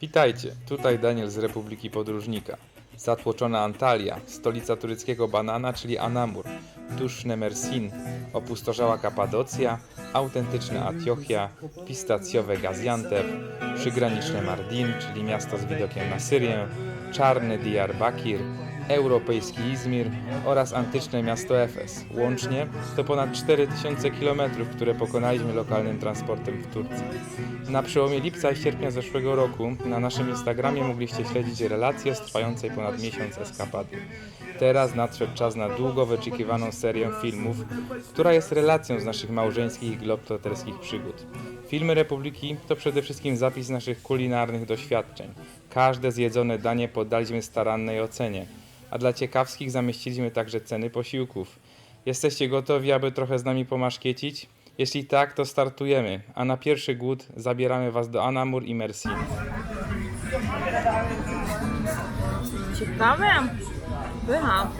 Witajcie, tutaj Daniel z Republiki Podróżnika. Zatłoczona Antalya, stolica tureckiego banana, czyli Anamur, duszne Mersin, opustoszała Kapadocja, autentyczna Antiochia, pistacjowe Gaziantep, przygraniczne Mardin, czyli miasto z widokiem na Syrię, czarny Diyarbakir, europejski Izmir oraz antyczne miasto Efes. Łącznie to ponad 4000 km, które pokonaliśmy lokalnym transportem w Turcji. Na przełomie lipca i sierpnia zeszłego roku na naszym Instagramie mogliście śledzić relacje z trwającej ponad miesiąc eskapady. Teraz nadszedł czas na długo wyczekiwaną serię filmów, która jest relacją z naszych małżeńskich i globtroterskich przygód. Filmy Republiki to przede wszystkim zapis naszych kulinarnych doświadczeń. Każde zjedzone danie poddaliśmy starannej ocenie, a dla ciekawskich zamieściliśmy także ceny posiłków. Jesteście gotowi, aby trochę z nami pomaszkiecić? Jeśli tak, to startujemy, a na pierwszy głód zabieramy Was do Anamur i Mersin. Ciekawe. Pycha.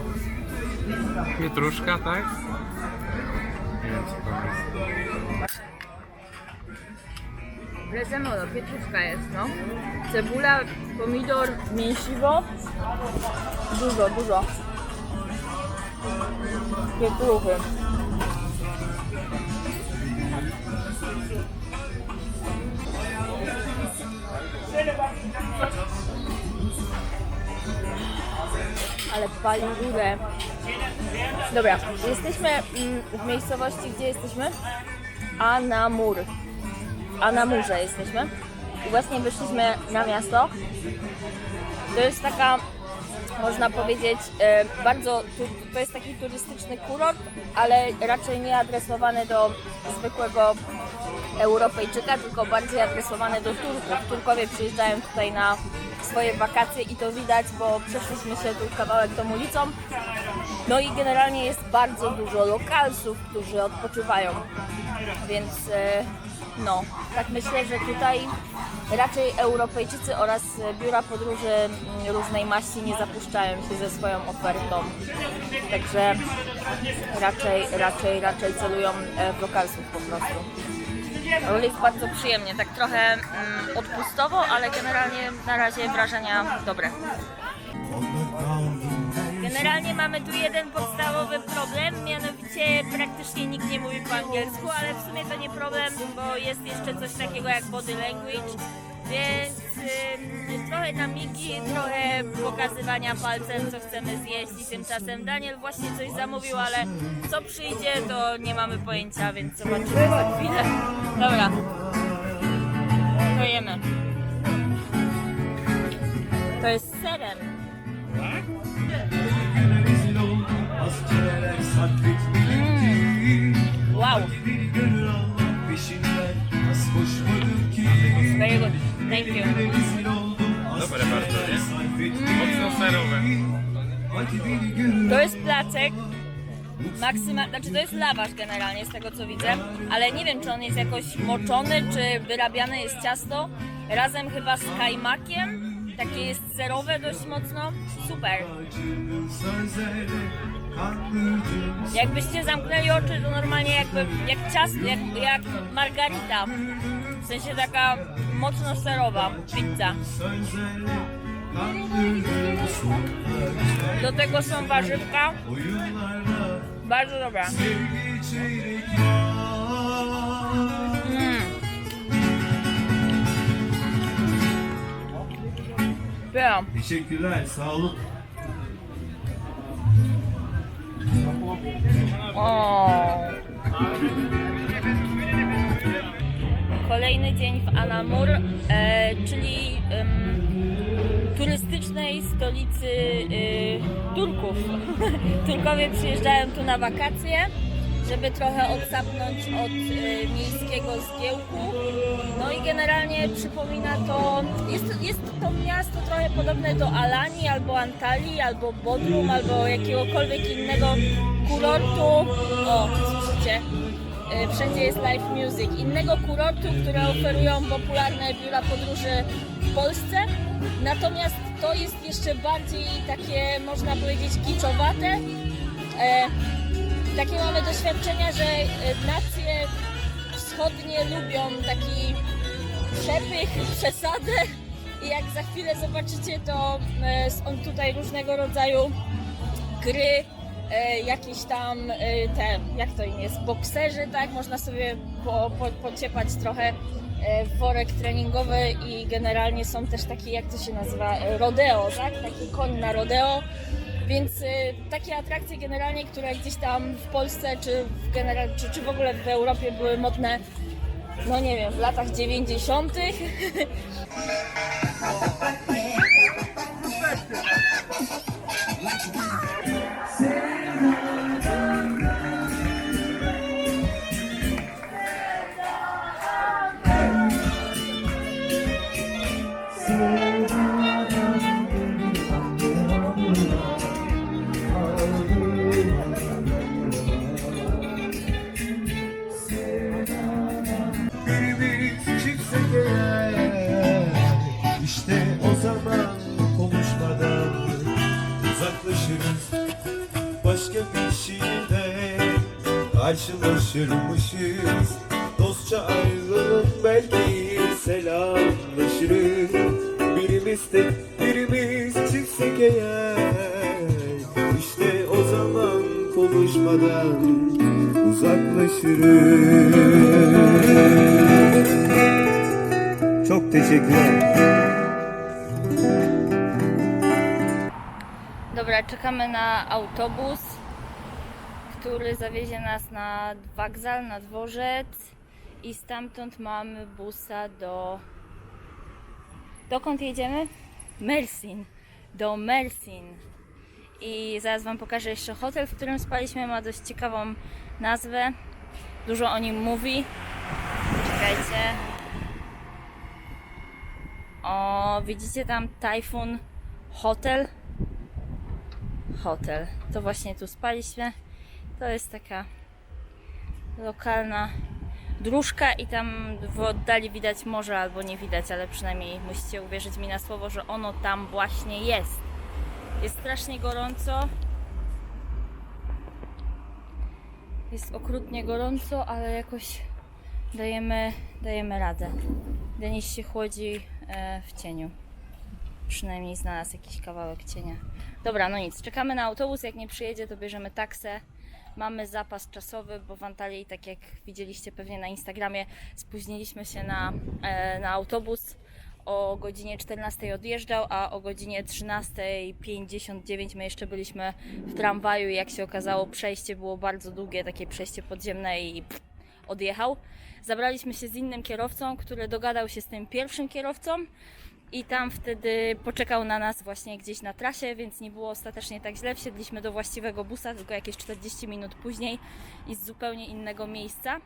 Pietruszka, tak? Rezemolo, pietruszka jest, no. Cebula, pomidor, mięsiwo. Dużo, dużo. Pietruchy. Ale pali górę. Dobra, jesteśmy mm, w miejscowości, gdzie jesteśmy? Anamur. A na murze jesteśmy. I właśnie wyszliśmy na miasto. To jest taka, można powiedzieć, e, bardzo, to jest taki turystyczny kurort, ale raczej nie adresowany do zwykłego Europejczyka, tylko bardziej adresowany do Turków. Turkowie przyjeżdżają tutaj na swoje wakacje i to widać, bo przeszliśmy się tu kawałek tą ulicą. No i generalnie jest bardzo dużo lokalsów, którzy odpoczywają. Więc e, no, tak myślę, że tutaj raczej Europejczycy oraz biura podróży mm, różnej maści nie zapuszczają się ze swoją ofertą. Także raczej, raczej, raczej celują e, w lokalsów po prostu. Jest bardzo przyjemnie, tak trochę mm, odpustowo, ale generalnie na razie wrażenia dobre. Generalnie mamy tu jeden podstawowy problem, mianowicie praktycznie nikt nie mówi po angielsku, ale w sumie to nie problem, bo jest jeszcze coś takiego jak body language, więc ym, trochę na migi, trochę pokazywania palcem, co chcemy zjeść i tymczasem Daniel właśnie coś zamówił, ale co przyjdzie, to nie mamy pojęcia, więc zobaczymy za chwilę. Dobra, to jemy. To jest z Wow. Good. Thank you. Dobre bardzo, nie? Mocno serowe. To jest placek. Maksyma, znaczy to jest lawasz generalnie z tego co widzę, ale nie wiem czy on jest jakoś moczony, czy wyrabiane jest ciasto razem chyba z kajmakiem. Takie jest serowe dość mocno. Super. Jakbyście zamknęli oczy, to normalnie jakby jak ciasto, jak, jak margarita. W sensie taka mocno serowa pizza. Do tego są warzywka. Bardzo dobra. Mm. Teşekkürler, sağ olun. Kolejny dzień w Anamur, e, czyli turystycznej stolicy e, Turków. Turkowie przyjeżdżają tu na wakacje, żeby trochę odsapnąć od y, miejskiego zgiełku. No i generalnie przypomina to, jest, jest to miasto trochę podobne do Alanii, albo Antalii, albo Bodrum, albo jakiegokolwiek innego kurortu. O, słyszycie? Y, Wszędzie jest live music. Innego kurortu, które oferują popularne biura podróży w Polsce. Natomiast to jest jeszcze bardziej takie, można powiedzieć, kiczowate. E, takie mamy doświadczenia, że e, nacje wschodnie lubią taki przepych, przesadę i jak za chwilę zobaczycie, to e, są tutaj różnego rodzaju gry, e, jakieś tam e, te, jak to im jest, bokserzy, tak? Można sobie po, po, pociepać trochę e, worek treningowy i generalnie są też takie, jak to się nazywa, e, rodeo, tak? Taki koń na rodeo. Więc y, takie atrakcje generalnie, które gdzieś tam w Polsce czy w, czy, czy w ogóle w Europie były modne, no nie wiem, w latach 90. Birimiz çıksak eğer İşte o zaman konuşmadan uzaklaşırız Çok teşekkürler. Dobra, czekamy na autobus, który zawiezie nas na wokzal, na dworzec i stamtąd mamy busa do... Dokąd jedziemy? Mersin. Do Mersin. I zaraz Wam pokażę jeszcze hotel, w którym spaliśmy. Ma dość ciekawą nazwę. Dużo o nim mówi. Czekajcie. O, widzicie tam Typhoon Hotel? hotel. To właśnie tu spaliśmy. To jest taka lokalna dróżka i tam w oddali widać morze albo nie widać, ale przynajmniej musicie uwierzyć mi na słowo, że ono tam właśnie jest. Jest strasznie gorąco. Jest okrutnie gorąco, ale jakoś dajemy, dajemy radę. Denis się chłodzi e, w cieniu. Przynajmniej znalazł jakiś kawałek cienia. Dobra, no nic, czekamy na autobus. Jak nie przyjedzie, to bierzemy taksę. Mamy zapas czasowy, bo w Antalii, tak jak widzieliście pewnie na Instagramie, spóźniliśmy się na, e, na autobus. O godzinie 14 odjeżdżał, a o godzinie 13.59 my jeszcze byliśmy w tramwaju i jak się okazało, przejście było bardzo długie, takie przejście podziemne i pff, odjechał. Zabraliśmy się z innym kierowcą, który dogadał się z tym pierwszym kierowcą i tam wtedy poczekał na nas właśnie gdzieś na trasie, więc nie było ostatecznie tak źle. Wsiedliśmy do właściwego busa, tylko jakieś 40 minut później i z zupełnie innego miejsca.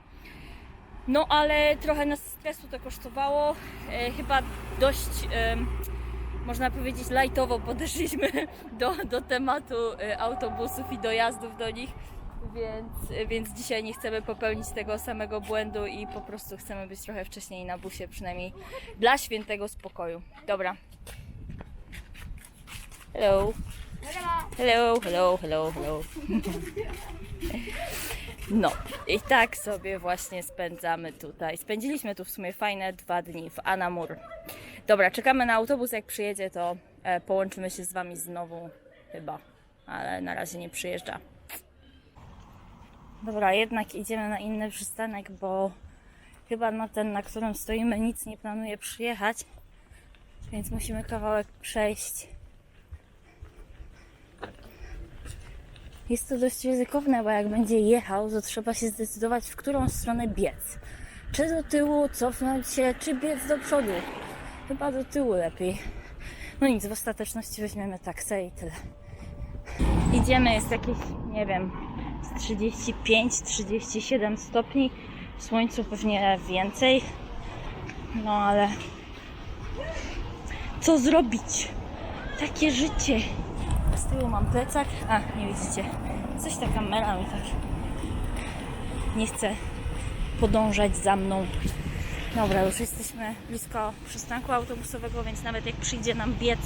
No ale trochę nas stresu to kosztowało. E, chyba dość, e, można powiedzieć, lajtowo podeszliśmy do, do tematu e, autobusów i dojazdów do nich. Więc, więc dzisiaj nie chcemy popełnić tego samego błędu i po prostu chcemy być trochę wcześniej na busie, przynajmniej dla świętego spokoju. Dobra. Hello. Hello, hello, hello, hello. No, i tak sobie właśnie spędzamy tutaj. Spędziliśmy tu w sumie fajne dwa dni w Anamur. Dobra, czekamy na autobus. Jak przyjedzie, to e, połączymy się z Wami znowu, chyba. Ale na razie nie przyjeżdża. Dobra, jednak idziemy na inny przystanek, bo chyba na ten, na którym stoimy, nic nie planuje przyjechać. Więc musimy kawałek przejść. Jest to dość ryzykowne, bo jak będzie jechał, to trzeba się zdecydować, w którą stronę biec. Czy do tyłu, cofnąć się, czy biec do przodu. Chyba do tyłu lepiej. No nic, w ostateczności weźmiemy taksę i tyle. Idziemy, jest jakieś, nie wiem, 35-37 stopni. W słońcu pewnie więcej. No ale co zrobić? Takie życie. Z tyłu mam plecak. A, nie widzicie. Coś ta kamera mi tak nie chce podążać za mną. Dobra, już jesteśmy blisko przystanku autobusowego, więc nawet jak przyjdzie nam biec,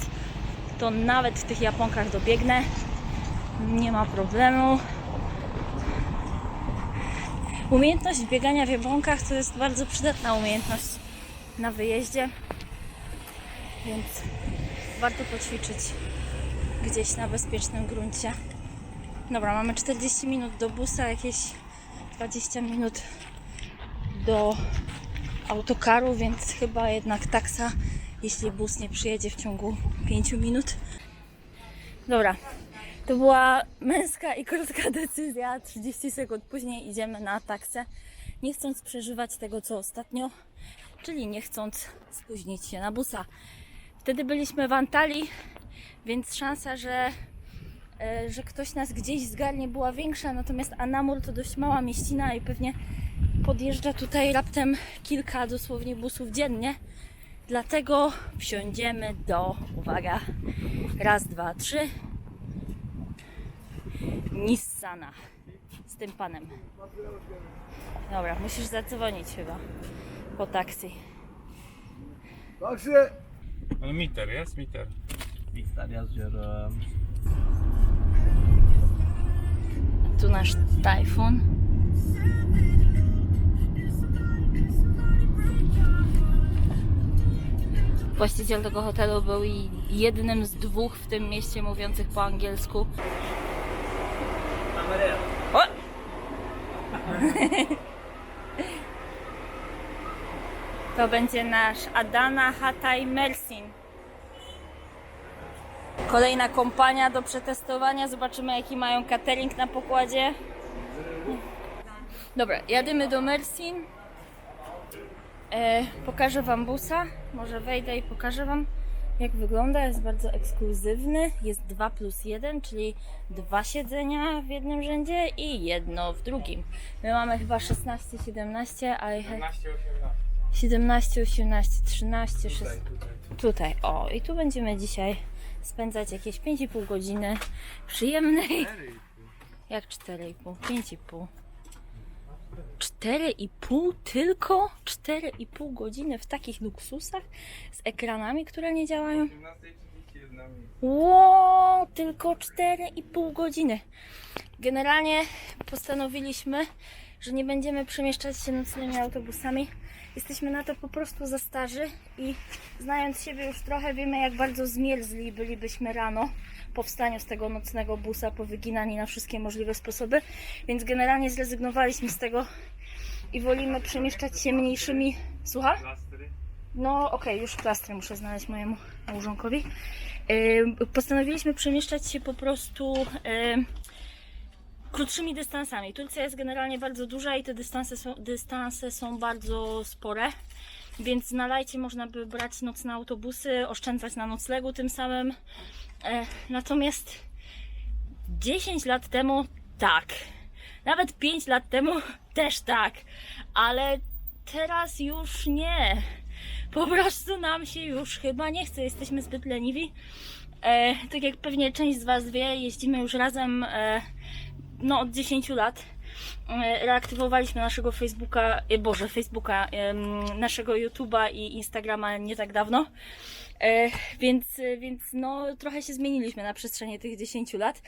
to nawet w tych japonkach dobiegnę. Nie ma problemu. Umiejętność biegania w japonkach to jest bardzo przydatna umiejętność na wyjeździe, więc warto poćwiczyć gdzieś na bezpiecznym gruncie. Dobra, mamy 40 minut do busa, jakieś 20 minut do autokaru, więc chyba jednak taksa, jeśli bus nie przyjedzie w ciągu 5 minut. Dobra, to była męska i krótka decyzja. 30 sekund później idziemy na taksę, nie chcąc przeżywać tego, co ostatnio, czyli nie chcąc spóźnić się na busa. Wtedy byliśmy w Antalii, więc szansa, że, e, że ktoś nas gdzieś zgarnie była większa, natomiast Anamur to dość mała mieścina i pewnie podjeżdża tutaj raptem kilka dosłownie busów dziennie. Dlatego wsiądziemy do, uwaga, raz, dwa, trzy, Nissana z tym panem. Dobra, musisz zadzwonić chyba po taksi. Ale meter jest, meter. Is your um, Tu nasz tajfun. Właściciel tego hotelu był jednym z dwóch w tym mieście mówiących po angielsku. To będzie nasz Adana Hatay Mersin. Kolejna kompania do przetestowania. Zobaczymy, jaki mają catering na pokładzie. Dobra, jadymy do Mersin. E, pokażę Wam busa. Może wejdę i pokażę Wam, jak wygląda. Jest bardzo ekskluzywny. Jest 2 plus 1, czyli dwa siedzenia w jednym rzędzie i jedno w drugim. My mamy chyba 16, 17, ale 17, 17, 18, 13, 16. Tutaj, o, i tu będziemy dzisiaj spędzać jakieś 5,5 godziny przyjemnej. Jak 4,5? 5,5. 4,5 tylko? 4,5 godziny w takich luksusach z ekranami, które nie działają? Ło, tylko 4,5 godziny. Generalnie postanowiliśmy, że nie będziemy przemieszczać się nocnymi autobusami. Jesteśmy na to po prostu za starzy i znając siebie już trochę wiemy, jak bardzo zmierzli bylibyśmy rano po wstaniu z tego nocnego busa, powyginani na wszystkie możliwe sposoby. Więc generalnie zrezygnowaliśmy z tego i wolimy przemieszczać się mniejszymi. Słucham? No okej, już plastry muszę znaleźć mojemu małżonkowi. Postanowiliśmy przemieszczać się po prostu krótszymi dystansami. Turcja jest generalnie bardzo duża i te dystanse są, dystanse są bardzo spore. Więc na lajcie można by brać nocne autobusy, oszczędzać na noclegu tym samym. E, natomiast 10 lat temu tak. Nawet 5 lat temu też tak. Ale teraz już nie. Po prostu nam się już chyba nie chce. Jesteśmy zbyt leniwi. E, tak jak pewnie część z Was wie, jeździmy już razem e, no, od 10 lat. E, Reaktywowaliśmy naszego Facebooka, e, Boże, Facebooka, naszego YouTube'a i Instagrama nie tak dawno. E, Więc, więc no, trochę się zmieniliśmy na przestrzeni tych 10 lat.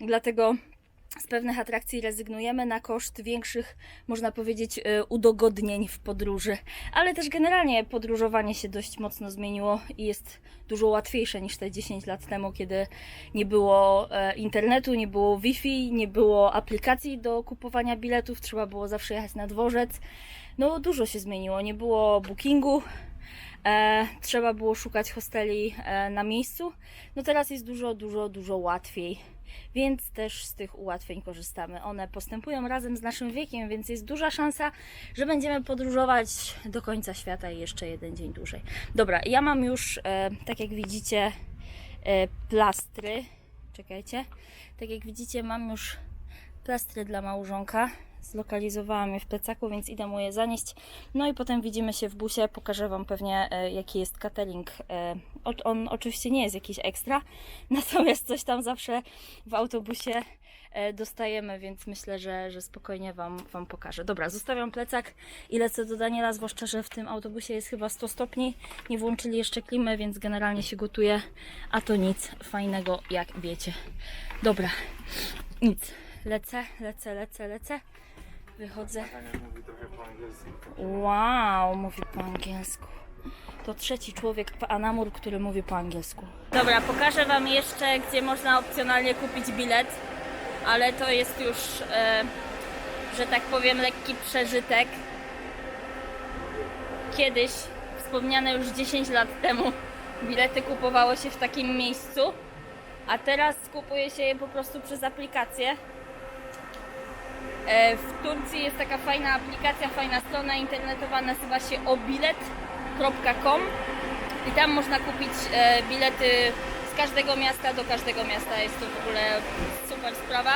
Dlatego z pewnych atrakcji rezygnujemy na koszt większych, można powiedzieć, e, udogodnień w podróży. Ale też generalnie podróżowanie się dość mocno zmieniło i jest dużo łatwiejsze niż te 10 lat temu, kiedy nie było e, internetu, nie było Wi-Fi, nie było aplikacji do kupowania biletów, trzeba było zawsze jechać na dworzec. No dużo się zmieniło, nie było bookingu. E, trzeba było szukać hosteli e, na miejscu. No teraz jest dużo, dużo, dużo łatwiej więc też z tych ułatwień korzystamy. One postępują razem z naszym wiekiem, więc jest duża szansa, że będziemy podróżować do końca świata i jeszcze jeden dzień dłużej. Dobra, ja mam już, e, tak jak widzicie, e, plastry. Czekajcie. Tak jak widzicie, mam już plastry dla małżonka. Zlokalizowałam je w plecaku, więc idę mu je zanieść. No i potem widzimy się w busie. Pokażę Wam pewnie, e, jaki jest catering. E, on oczywiście nie jest jakiś ekstra, natomiast coś tam zawsze w autobusie e, dostajemy, więc myślę, że, że spokojnie wam, wam pokażę. Dobra, zostawiam plecak i lecę do Daniela, zwłaszcza, że w tym autobusie jest chyba 100 stopni. Nie włączyli jeszcze klimy, więc generalnie się gotuje, a to nic fajnego, jak wiecie. Dobra, nic. Lecę, lecę, lecę, lecę. Wychodzę. Wow, mówi po angielsku. To trzeci człowiek, Anamur, który mówi po angielsku. Dobra, pokażę Wam jeszcze, gdzie można opcjonalnie kupić bilet, ale to jest już, e, że tak powiem, lekki przeżytek. Kiedyś, wspomniane już 10 lat temu, bilety kupowało się w takim miejscu, a teraz kupuje się je po prostu przez aplikację. E, W Turcji jest taka fajna aplikacja, fajna strona internetowa, nazywa się obilet.com i tam można kupić e, bilety z każdego miasta do każdego miasta. Jest to w ogóle super sprawa.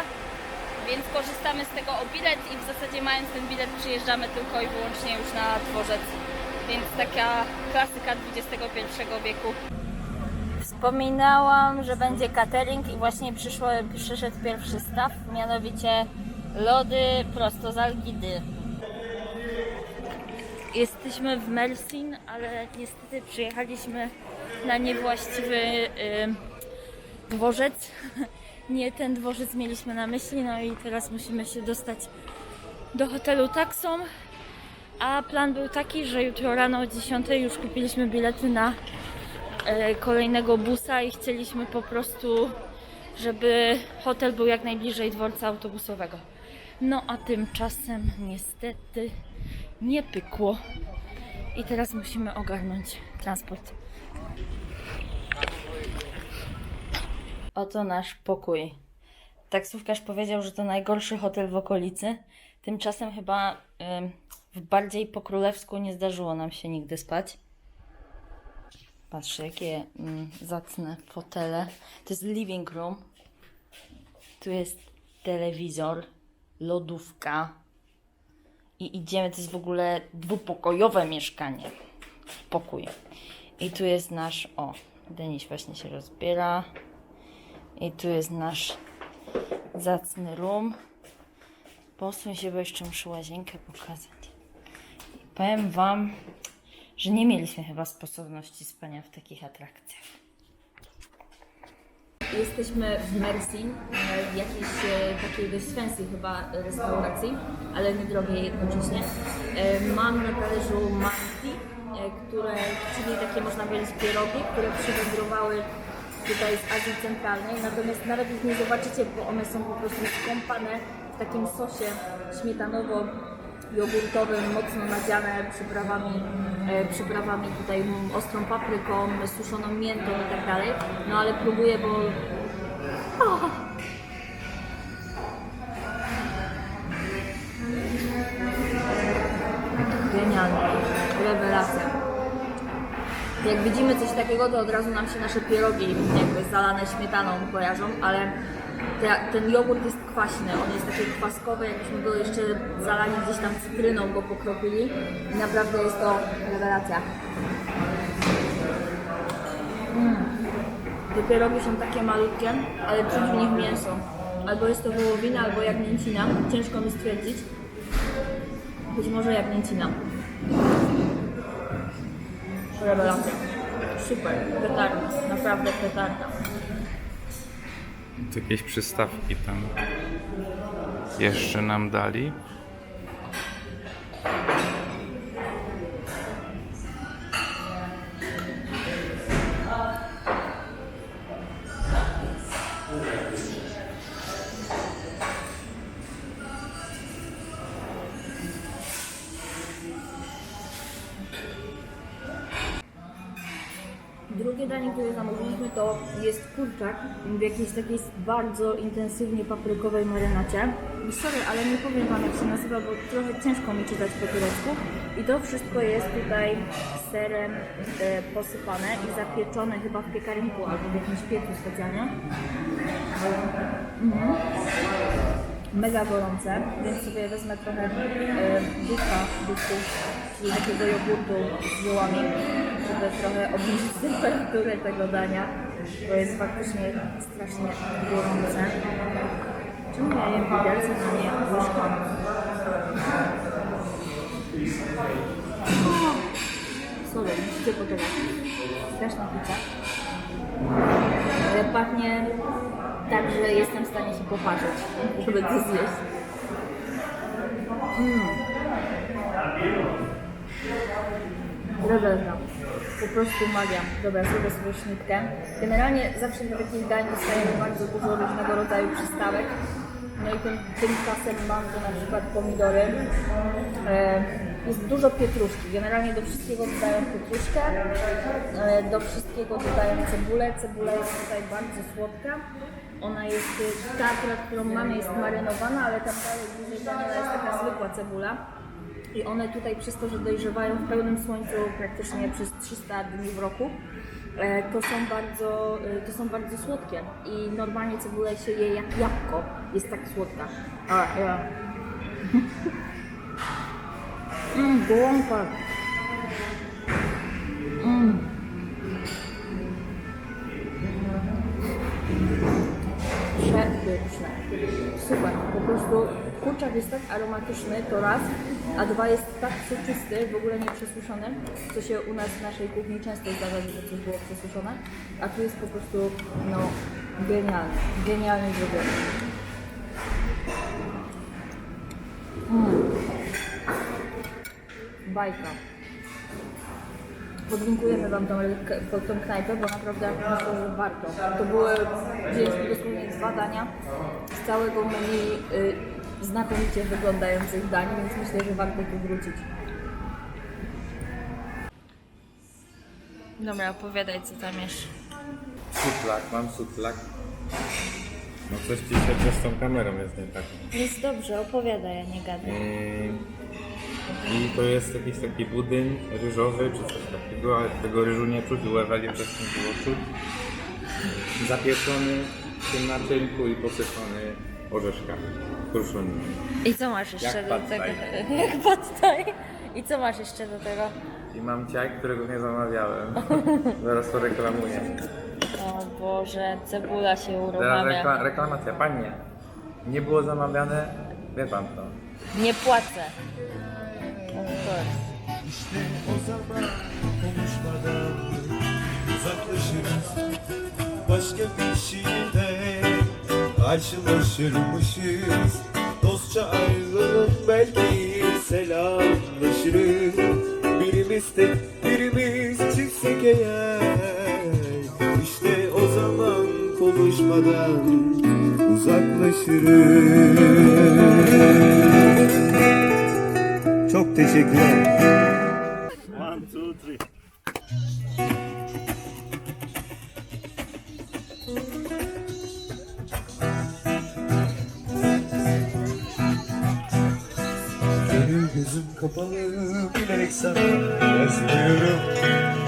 Więc korzystamy z tego o bilet i w zasadzie mając ten bilet przyjeżdżamy tylko i wyłącznie już na dworzec. Więc taka klasyka XXI wieku. Wspominałam, że będzie catering i właśnie przyszło, przyszedł pierwszy staw, mianowicie lody prosto z Algidy. Jesteśmy w Mersin, ale niestety przyjechaliśmy na niewłaściwy y, dworzec. Nie ten dworzec mieliśmy na myśli, no i teraz musimy się dostać do hotelu taksą. A plan był taki, że jutro rano o 10 już kupiliśmy bilety na e, kolejnego busa i chcieliśmy po prostu, żeby hotel był jak najbliżej dworca autobusowego. No a tymczasem niestety nie pykło. I teraz musimy ogarnąć transport. Oto nasz pokój. Taksówkarz powiedział, że to najgorszy hotel w okolicy. Tymczasem chyba w bardziej po królewsku nie zdarzyło nam się nigdy spać. Patrzcie, jakie mm, zacne fotele. To jest living room. Tu jest telewizor, lodówka. I idziemy, to jest w ogóle dwupokojowe mieszkanie. Pokój. I tu jest nasz, o, Deniś właśnie się rozbiera. I tu jest nasz zacny room. Posuń się, bo jeszcze muszę łazienkę pokazać. I powiem Wam, że nie mieliśmy chyba sposobności spania w takich atrakcjach. Jesteśmy w Mersin, w jakiejś e, takiej dość fancy chyba restauracji, ale niedrogiej jednocześnie. E, Mam na talerzu manti, e, które, czyli takie można powiedzieć pierogi, które przywędrowały tutaj z Azji Centralnej, natomiast nawet ich nie zobaczycie, bo one są po prostu skąpane w takim sosie śmietanowo jogurtowym, mocno nadziane przyprawami, e, przyprawami tutaj mm, ostrą papryką, suszoną miętą i tak dalej. No ale próbuję, bo Genialne. Rewelacja. Jak widzimy coś takiego, to od razu nam się nasze pierogi jakby zalane śmietaną kojarzą, ale te, ten jogurt jest kwaśny, on jest taki kwaskowy, jakbyśmy go jeszcze zalali gdzieś tam cytryną, go pokropili i naprawdę jest to rewelacja. Mm. Te pierogi są takie malutkie, ale czuć w nich mięso. Albo jest to wołowina, albo jagnięcina, ciężko mi stwierdzić. Być może jagnięcina. Rewelacja. Super, petarda, naprawdę petarda. Jakieś przystawki tam jeszcze nam dali. Drugie danie, które zamówiliśmy, to jest kurczak w jakiejś takiej bardzo intensywnie paprykowej marynacie. Sorry, ale nie powiem Wam jak się nazywa, bo trochę ciężko mi czytać po turecku. I to wszystko jest tutaj serem e, posypane i zapieczone chyba w piekarniku albo w jakimś piecu specjalnie. Mhm. mega gorące, więc sobie wezmę trochę e, ducha, duchów, czyli takiego jogurtu z ziołami, żeby trochę obniżyć temperaturę tego dania, bo jest faktycznie strasznie gorące. Czemu ja jem widelce, a nie łyżką? Sorry, musicie poczekać. Straszna pizza. Pachnie tak, że jestem w stanie się poparzyć, żeby to zjeść. Mm. Rewelka. Po prostu magia. Dobra, zrobię sobie śniutkę. Generalnie zawsze do takich dań dostajemy bardzo dużo różnego rodzaju przystawek. No i tym, tymczasem mam tu na przykład pomidory. E, jest dużo pietruszki. Generalnie do wszystkiego dodają pietruszkę. E, do wszystkiego dodają cebulę. Cebula jest tutaj bardzo słodka. Ona jest, ta akurat, którą mamy jest marynowana, ale tam dalej jest taka zwykła cebula. I one tutaj przez to, że dojrzewają w pełnym słońcu praktycznie przez 300 dni w roku, e, to są bardzo, e, to są bardzo słodkie. I normalnie cebulę się je jak jabłko. Jest tak słodka. A, ja. Mmm, gołąka. Przepyszne. Super. Po prostu kurczak jest tak aromatyczny, to raz, a dwa jest tak soczysty, w ogóle nie przesuszony, co się u nas w naszej kuchni często zdarza, że coś było przesuszone, a tu jest po prostu, no, genialny, genialnie zrobiony. Mm. Bajka. Podlinkujemy Wam tą, tą, knajpę, bo naprawdę myślę, że warto. To były dosłownie dwa dania z całego menu y, znakomicie wyglądających dań, więc myślę, że warto tu wrócić. Dobra, opowiadaj co tam jeszcze. Sutlak, mam sutlak. No coś ci się z tą kamerą jest nie tak. Jest dobrze, opowiadaj, ja nie gadam. Yy, I to jest jakiś taki budyń ryżowy czy coś takiego, ale tego ryżu nie czuć, u Eweli wcześniej było czuć. Zapieczony w tym naczynku i posypany orzeszkami kruszonymi. I co masz jeszcze Jak do pad tego? thai. Jak pad thai. I co masz jeszcze do tego? I mam ciaj, którego nie zamawiałem. Zaraz to reklamuję. O Boże, cebula się Teraz rekla- reklamacja. Panie, nie było zamawiane, wie pan to. Nie płacę. Of course. İşte o zaman konuşmadan uzaklaşırız Başka bir şiirde karşılaşırmışız Dostça ayrılıp belki selamlaşırız Birimiz tek birimiz çiftsek eğer İşte o zaman konuşmadan uzaklaşırız Çok teşekkürler. One, two, three. Gözüm kapalı bilerek sana yazmıyorum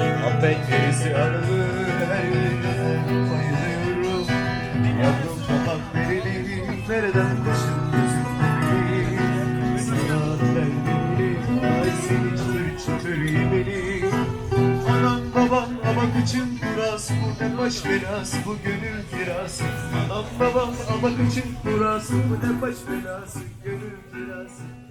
Ama ben gerisi aralı her yerine bayılıyorum. Yavrum babam verelim nereden başım gözüm verelim Sana vermeyelim ay seni çöl çöl beni Anam babam ama kıçım kuras bu baş belası bu gönül kirası Anam babam ama kıçım kuras bu ne baş belası gönül kirası